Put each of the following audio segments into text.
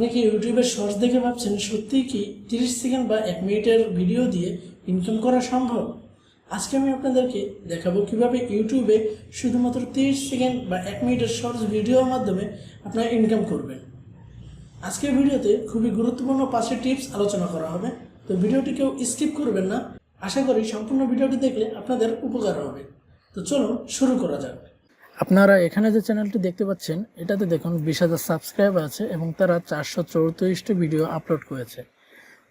আপনি কি ইউটিউবের শর্টস দেখে ভাবছেন? সত্যিই কি তিরিশ সেকেন্ড বা এক মিনিটের ভিডিও দিয়ে ইনকাম করা সম্ভব? আজকে আমি আপনাদেরকে দেখাবো কীভাবে ইউটিউবে শুধুমাত্র তিরিশ সেকেন্ড বা এক মিনিটের শর্টস ভিডিওর মাধ্যমে আপনারা ইনকাম করবেন। আজকের ভিডিওতে খুবই গুরুত্বপূর্ণ পাঁচটি টিপস আলোচনা করা হবে। তো ভিডিওটি কেউ স্কিপ করবেন না। আশা করি সম্পূর্ণ ভিডিওটি দেখলে আপনাদের উপকার হবে। তো চলুন শুরু করা যাক। আপনারা এখানে যে চ্যানেলটি দেখতে পাচ্ছেন, এটাতে দেখুন বিশ হাজার সাবস্ক্রাইব আছে এবং তারা চারশো চৌত্রিশটি ভিডিও আপলোড করেছে।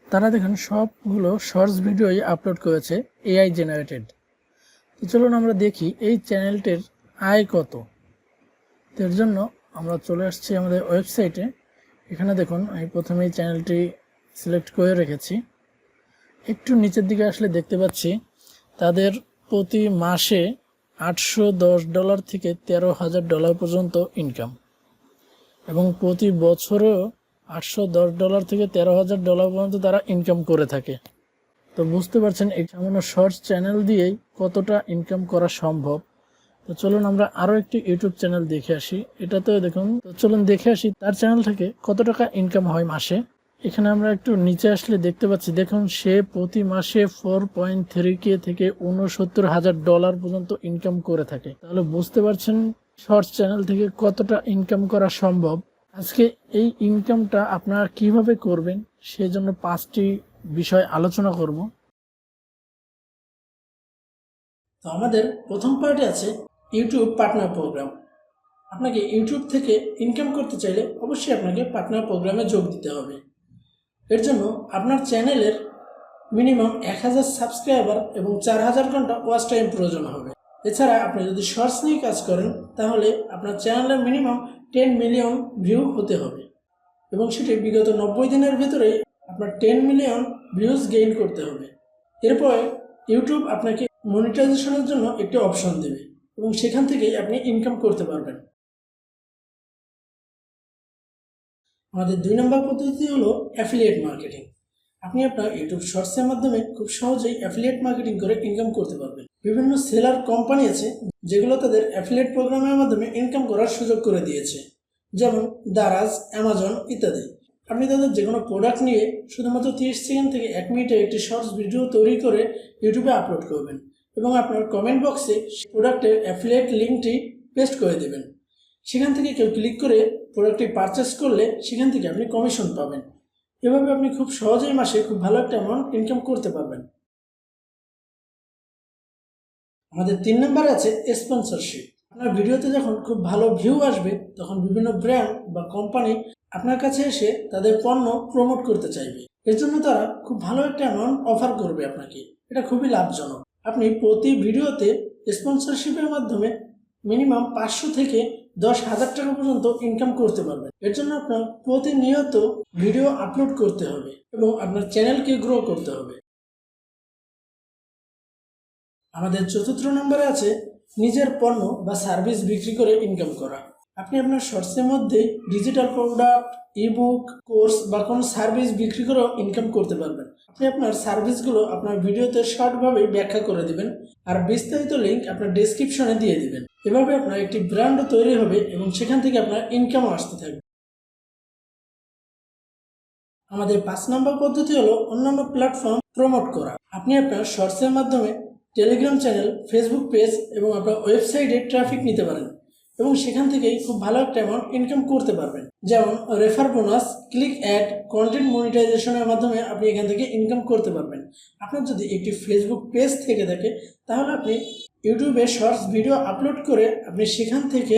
তারা দেখুন সবগুলো শর্টস ভিডিওই আপলোড করেছে এআই জেনারেটেড। তো চলুন আমরা দেখি এই চ্যানেলটির আয় কত। এর জন্য আমরা চলে আসছি আমাদের ওয়েবসাইটে। এখানে দেখুন আমি প্রথমেই চ্যানেলটি সিলেক্ট করে রেখেছি। একটু নিচের দিকে আসলে দেখতে পাচ্ছি, তাদের প্রতি মাসে আটশো দশ ডলার থেকে তেরো হাজার ডলার পর্যন্ত ইনকাম এবং প্রতি বছরেও আটশো দশ ডলার থেকে তেরো হাজার ডলার পর্যন্ত তারা ইনকাম করে থাকে। তো বুঝতে পারছেন, এই সামান্য শর্টস চ্যানেল দিয়েই কতটা ইনকাম করা সম্ভব। তো চলুন আমরা আরও একটি ইউটিউব চ্যানেল দেখে আসি। এটাতেও দেখুন, তো চলুন দেখে আসি, তার চ্যানেল থেকে কত টাকা ইনকাম হয় মাসে। এখানে আমরা একটু নিচে আসলে দেখতে পাচ্ছি, দেখুন সে প্রতি মাসে ফোর পয়েন্ট থ্রি কে থেকে উনসত্তর হাজার ডলার পর্যন্ত ইনকাম করে থাকে। তাহলে বুঝতে পারছেন শর্টস চ্যানেল থেকে কতটা ইনকাম করা সম্ভব? আজকে এই ইনকামটা আপনারা কীভাবে করবেন সেই জন্য পাঁচটি বিষয় আলোচনা করব। তো আমাদের প্রথম পার্টে আছে ইউটিউব পার্টনার প্রোগ্রাম আপনাকে ইউটিউব থেকে ইনকাম করতে চাইলে অবশ্যই আপনাকে পার্টনার প্রোগ্রামে যোগ দিতে হবে। এর জন্য আপনার চ্যানেলের মিনিমাম এক হাজার সাবস্ক্রাইবার এবং চার হাজার ঘণ্টা ওয়াচ টাইম প্রয়োজন হবে। এছাড়া আপনি যদি শর্টস নিয়ে কাজ করেন, তাহলে আপনার চ্যানেলের মিনিমাম টেন মিলিয়ন ভিউ হতে হবে। এবং সেটি বিগত নব্বই দিনের ভেতরে আপনার টেন মিলিয়ন ভিউজ গেইন করতে হবে। এরপরে ইউটিউব আপনাকে মনিটাইজেশনের জন্য একটি অপশন দেবে এবং সেখান থেকেই আপনি ইনকাম করতে পারবেন। আমাদের দুই নম্বর পদ্ধতি হলো অ্যাফিলিয়েট মার্কেটিং আপনি আপনার ইউটিউব শর্টসের মাধ্যমে খুব সহজেই অ্যাফিলিয়েট মার্কেটিং করে ইনকাম করতে পারবেন। বিভিন্ন সেলার কোম্পানি আছে, যেগুলো তাদের অ্যাফিলিয়েট প্রোগ্রামের মাধ্যমে ইনকাম করার সুযোগ করে দিয়েছে। যেমন দারাজ অ্যামাজন ইত্যাদি। আপনি তাদের যে কোনো প্রোডাক্ট নিয়ে শুধুমাত্র তিরিশ সেকেন্ড থেকে এক মিনিটে একটি শর্টস ভিডিও তৈরি করে ইউটিউবে আপলোড করবেন এবং আপনার কমেন্ট বক্সে প্রোডাক্টের অ্যাফিলিয়েট লিঙ্কটি পেস্ট করে দেবেন। সেখান থেকে কেউ ক্লিক করে প্রোডাক্টটি পারচেস করলে সেখান থেকে আপনি কমিশন পাবেন। এভাবে আপনি খুব সহজেই মাসে খুব ভালো একটা অ্যামাউন্ট ইনকাম করতে পারবেন। আমাদের তিন নম্বর আছে স্পন্সরশিপ আপনার ভিডিওতে যখন খুব ভালো ভিউ আসবে, তখন বিভিন্ন ব্র্যান্ড বা কোম্পানি আপনার কাছে এসে তাদের পণ্য প্রমোট করতে চাইবে। এর জন্য তারা খুব ভালো একটা অ্যামাউন্ট অফার করবে আপনাকে। এটা খুবই লাভজনক। আপনি প্রতি ভিডিওতে স্পন্সরশিপের মাধ্যমে মিনিমাম পাঁচশো থেকে দশ হাজার টাকা পর্যন্ত ইনকাম করতে পারবেন। এর জন্য আপনার প্রতিনিয়ত ভিডিও আপলোড করতে হবে এবং আপনার চ্যানেলকে গ্রো করতে হবে। আমাদের চতুর্থ নম্বরে আছে নিজের পণ্য বা সার্ভিস বিক্রি করে ইনকাম করা। আপনি আপনার শর্টসের মধ্যে ডিজিটাল প্রোডাক্ট ইবুক কোর্স বা কোনো সার্ভিস বিক্রি করেও ইনকাম করতে পারবেন। আপনি আপনার সার্ভিসগুলো আপনার ভিডিওতে শর্টভাবে ব্যাখ্যা করে দিবেন আর বিস্তারিত লিঙ্ক আপনার ডেসক্রিপশনে দিয়ে দিবেন। এভাবে আপনার একটি ব্র্যান্ডও তৈরি হবে এবং সেখান থেকে আপনার ইনকামও আসতে থাকবে। আমাদের পাঁচ নম্বর পদ্ধতি হলো অন্যান্য প্ল্যাটফর্ম প্রমোট করা। আপনি আপনার শর্টসের মাধ্যমে টেলিগ্রাম চ্যানেল ফেসবুক পেজ এবং আপনার ওয়েবসাইটে ট্রাফিক নিতে পারেন। এবং সেখান থেকেই খুব ভালো একটা অ্যামাউন্ট ইনকাম করতে পারবেন। যেমন refer bonus click ad content মনিটাইজেশনের মাধ্যমে আপনি এখান থেকে ইনকাম করতে পারবেন। আপনার যদি একটি ফেসবুক পেজ থেকে থাকে, তাহলে আপনি ইউটিউবে শর্টস ভিডিও আপলোড করে আপনি সেখান থেকে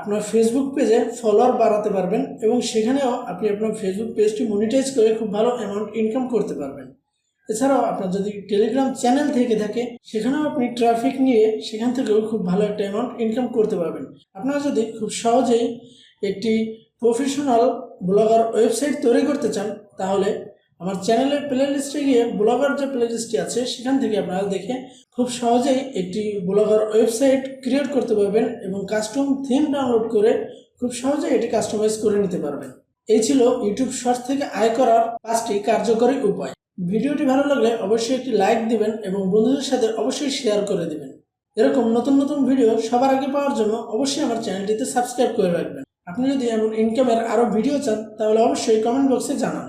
আপনার ফেসবুক পেজে ফলোয়ার বাড়াতে পারবেন এবং সেখানেও আপনি আপনার ফেসবুক পেজটি মনিটাইজ করে খুব ভালো অ্যামাউন্ট ইনকাম করতে পারবেন। এছাড়াও আপনার যদি টেলিগ্রাম চ্যানেল থেকে থাকে, সেখানেও আপনি ট্রাফিক নিয়ে সেখান থেকেও খুব ভালো একটা অ্যামাউন্ট ইনকাম করতে পারবেন। আপনারা যদি খুব সহজেই একটি প্রফেশনাল ব্লগার ওয়েবসাইট তৈরি করতে চান, তাহলে আমার চ্যানেলের প্লে লিস্টে গিয়ে ব্লগার যে প্লে লিস্টটি আছে, সেখান থেকে আপনারা দেখে খুব সহজেই একটি ব্লগার ওয়েবসাইট ক্রিয়েট করতে পারবেন এবং কাস্টম থিম ডাউনলোড করে খুব সহজেই এটি কাস্টমাইজ করে নিতে পারবেন। এই ছিল ইউটিউব শর্টস থেকে আয় করার পাঁচটি কার্যকরী উপায়। ভিডিওটি ভালো লাগলে অবশ্যই একটি লাইক দিবেন এবং বন্ধুদের সাথে অবশ্যই শেয়ার করে দিবেন। এরকম নতুন নতুন ভিডিও সবার আগে পাওয়ার জন্য অবশ্যই আমার চ্যানেলটিতে সাবস্ক্রাইব করে রাখবেন। আপনি যদি এমন ইনকামের আরও ভিডিও চান, তাহলে অবশ্যই কমেন্ট বক্সে জানান।